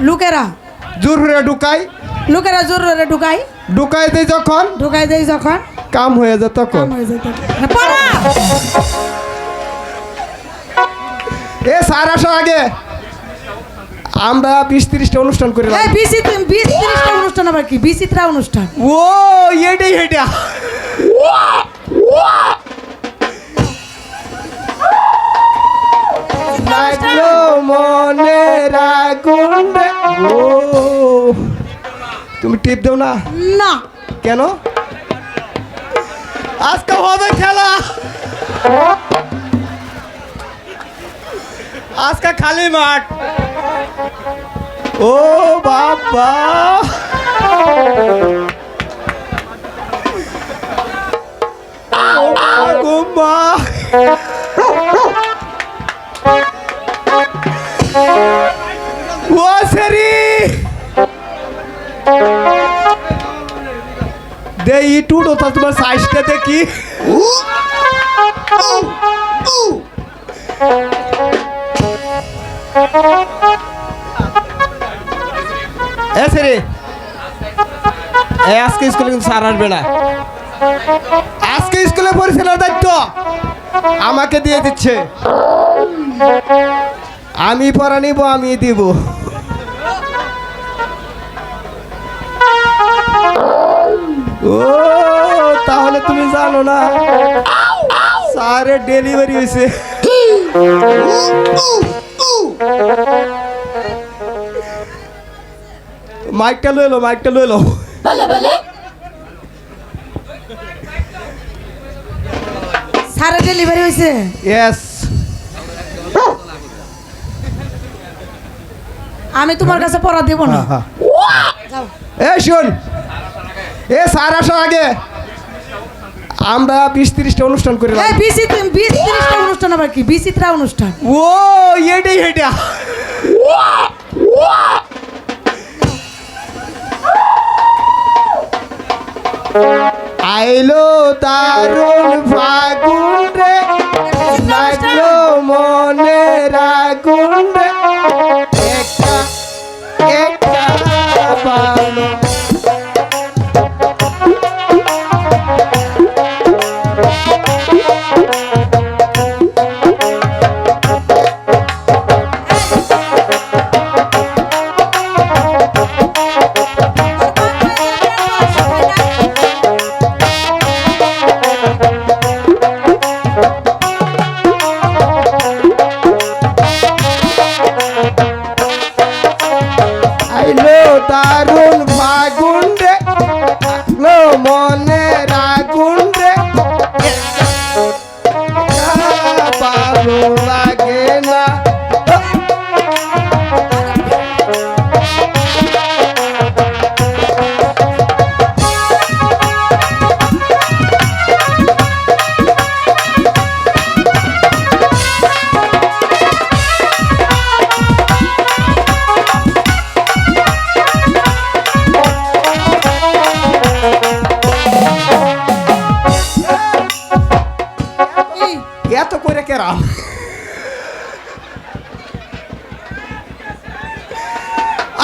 লোকেরা। জোর হয়ে ঢুকাই। লোকেরা জোর করে ঢুকাই। ঢুকাই দেয় যখন। ঢুকাই দেয় যখন। কাম হয়ে যায় তখন। কাম হয়ে যায় তখন। হ্যাঁ, পড়া! এ স্যার আসার আগে। আমরা বিশ তিরিশটা অনুষ্ঠান করে এই বিচিত্র বিশ তিরিশটা অনুষ্ঠান আবার কি? বিচিত্রা অনুষ্ঠান। ও এটাই এটা। লাগল মনে রাগুন ও তুমি টিপ দাও না। না। কেন? আজকে হবে খেলা। আজকে খালি মাঠ। ও বাবা। মা। সেরি দে ই টুডো তা তোমার সাইজটা দেখি। আজকে স্কুলে কিন্তু স্যার আসবে না। আজকে স্কুলে পরিচালনার দায়িত্ব। আমাকে দিয়ে দিচ্ছে। আমি পড়া নিব, আমি দিব। ও তাহলে তুমি জানো না স্যারের ডেলিভারি হয়েছে। মাইকটা লইলো মাইকটা লইলো সারে ডেলিভারি হয়েছে? ইয়েস আমি তোমার কাছে পড়া দেব না। যাও। এ শোন এ স্যার আসার আগে। আমরা বিশ তিরিশটা অনুষ্ঠান করে বিশ তিরিশটা অনুষ্ঠান আবার কি? বিচিত্রা অনুষ্ঠান। ও এটাই এটা আইলো দারুণ ফাগুন রে আইলো দারুণ ফাগুন করে কেরাম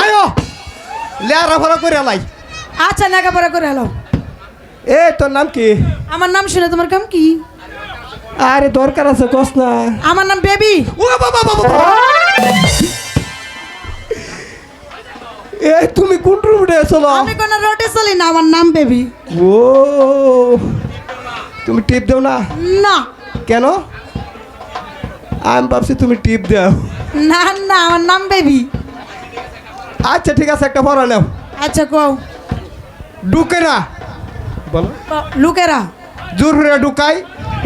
আয়ো লেয়ারা ভরা করে লাই আচ্ছা লেখাপড়া করে এলো এ তোর নাম কি আমার নাম শুনে তোমার কাম কি আরে দরকার আছে কস না আমার নাম বেবি ও বাবা বাবা এ তুমি কোন রুমে চলো আমি কোনো রোটে চলি না আমার নাম বেবি ও তুমি টিপ দাও না না কেন আমি ভাবছি তুমি টিপ দাও। না না আমার নাম বেবি। আচ্ছা ঠিক আছে একটা পড়া নাও। আচ্ছা কও। না বলো। লোকেরা। জোর ঢুকাই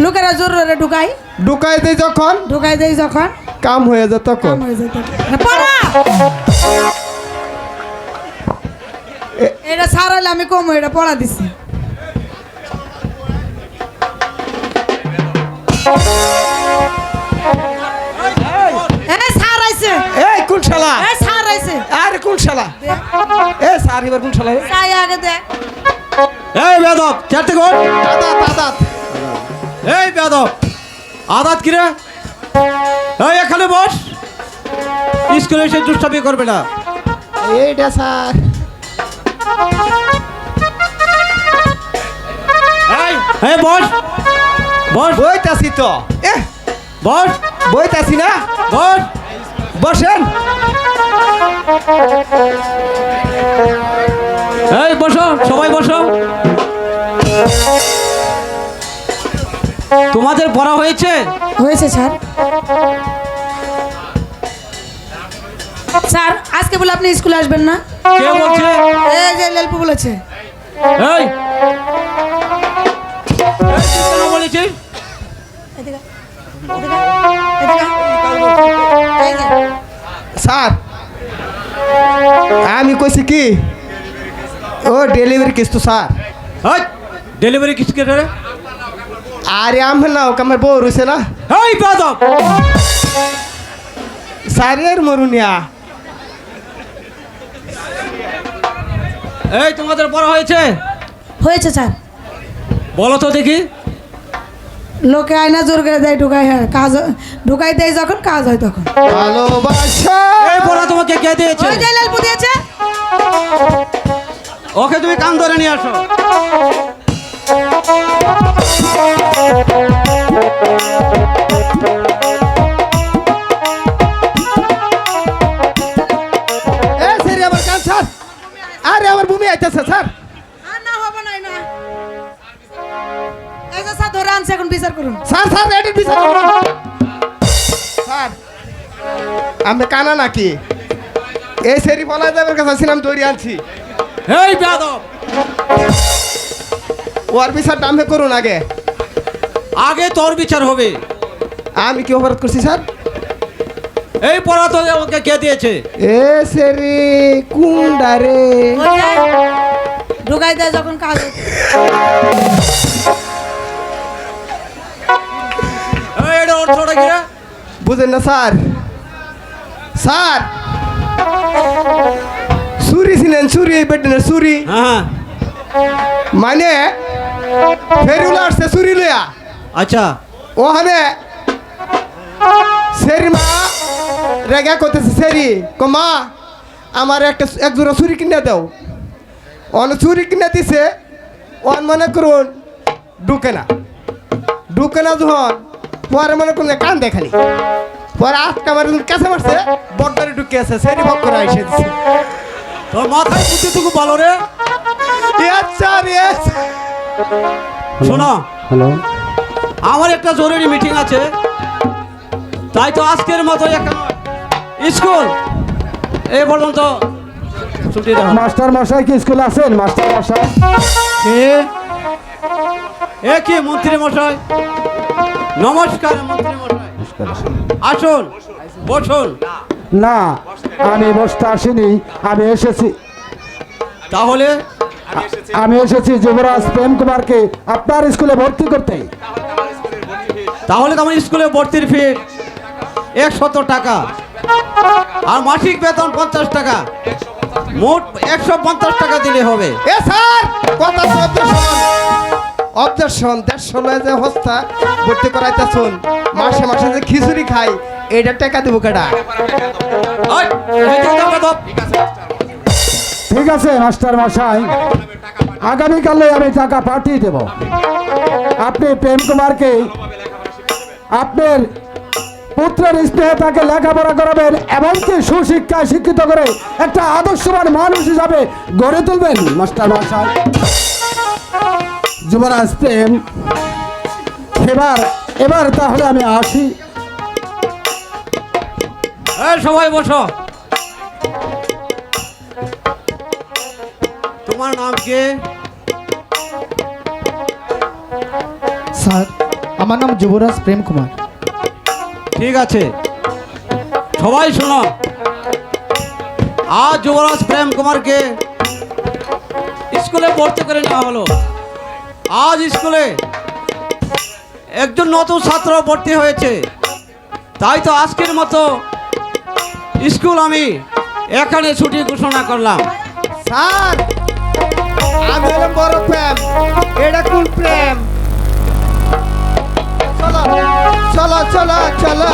লুকেরা জোর ঢুকাই ঢুকাই দেয় যখন। ঢুকাই দেয় যখন। কাম হয়ে যায় তখন। কাম হয়ে যায় পড়া! এটা সার হলে আমি কম এটা পড়া দিছি। এই শালা এ স্যার এবার কোন শালা? চাই আগে দে। এই বেদব চারটে দাদা দাদা এই বেদব আদাত কিরে? এই এখানে বস। স্কুলে এসে দুষ্টামি করবে না। এইটা স্যার। এই এই বস। বস। বইতাছি তো। এ বস। বইতাছি না? বস। বসেন। এই বসো সবাই বসো। তোমাদের পড়া হয়েছে? হয়েছে স্যার। স্যার আজকে বলে আপনি স্কুলে আসবেন না? কে বলছে? এই যে লেলপু বলেছে। এই। এই, কেন বলেছিস? এদিকে, এদিকে, এদিকে। এই যে, স্যার আমি কইছি কি ও ডেলিভারি কিস তো স্যার এই ডেলিভারি কিসকে রে আরে আমি না ওকে আমার বউ রয়েছে না এই বেদব স্যার এর মরুনিয়া এই তোমাদের পড়া হয়েছে? হয়েছে স্যার বলো তো দেখি। লোকে আয়না জোর করে দেয় ঢুকাই হয় কাজ হয়- ঢুকাই দেয় যখন কাজ হয় তখন। ভালোবাসা। এই পড়া তোমাকে কে দিয়েছে? ওই দিয়েছে। ওকে তুমি কান ধরে নিয়ে আসো। আমি কানা নাকি? এই সেরি বলা যাবে কাছে ছিলাম দৌড়ি আনছি। এই বেদব ওর বিচারটা আমি করুন আগে। আগে তোর বিচার হবে। আমি কি অপরাধ করছি স্যার? এই পড়া তো ওকে কে দিয়েছে? এ সেরি যে ঢুকাই দেয় যখন কাজ বুঝেন না স্যার। স্যার চুরি ছিলেন চুরি এই বেটেনের চুরি হ্যাঁ মানে ফেরিউলা আসছে চুরি লইয়া আচ্ছা ওখানে সেরি মা রেগা করতেছে সেরি কো মা আমার একটা এক জোড়া চুরি কিনে দাও অন চুরি কিনে দিছে অন মনে করুন ঢুকে না ঢুকে না যখন পরে মনে করুন কান দেখালি পরে আটকা মারে যখন কাছে মারছে বড্ডারে ঢুকে আছে সেরি ভক করে এসে দিছে। তোর মাথায় বুদ্ধিটুকু বলো রে। sir, yes. শোনো। আমার একটা জরুরি মিটিং আছে। তাই তো আজকের মতো স্কুল। এই পর্যন্ত ছুটি মাস্টার মশাই কি স্কুল আছেন? মাস্টার মশাই? কে? এ কি মন্ত্রী মশাই? নমস্কার মন্ত্রী মশাই। আসুন বসুন। না আমি বসতে আসিনি আমি এসেছি। তাহলে? আমি এসেছি। যুবরাজ প্রেম কুমারকে আপনার স্কুলে ভর্তি করতে। তাহলে তো আমার স্কুলে ভর্তির ফি একশত টাকা। আর মাসিক বেতন পঞ্চাশ টাকা। মোট একশো পঞ্চাশ টাকা দিলে হবে। এ স্যার কথা অবজেকশন অবজেকশন দেড়শো লয় যে হস্তা ভর্তি করাইতে শুন মাসে মাসে যে খিচুড়ি খাই এটা টাকা দেবো কেডা? দাও। ঠিক আছে মাস্টার মশাই। আগামীকালে আমি টাকা পাঠিয়ে দেব। আপনি প্রেম কুমারকে আপনার পুত্রের স্নেহে তাকে লেখাপড়া করাবেন এমনকি সুশিক্ষায় শিক্ষিত করে একটা আদর্শবান মানুষ হিসাবে গড়ে তুলবেন মাস্টার মশাই। যুবরাজ প্রেম। এবার এবার তাহলে আমি আসি। সবাই বসো। তোমার নাম কে? স্যার আমার নাম যুবরাজ প্রেম কুমার। ঠিক আছে। সবাই শোনো। আজ যুবরাজ প্রেম কুমারকে স্কুলে ভর্তি করে নেওয়া হলো। আজ স্কুলে একজন নতুন ছাত্র ভর্তি হয়েছে। তাই তো আজকের মতো স্কুল আমি এখানে ছুটি ঘোষণা করলাম। স্যার, আমি হলাম বড় প্রেম, এটা কোন প্রেম? চলো চলো চলো চলো।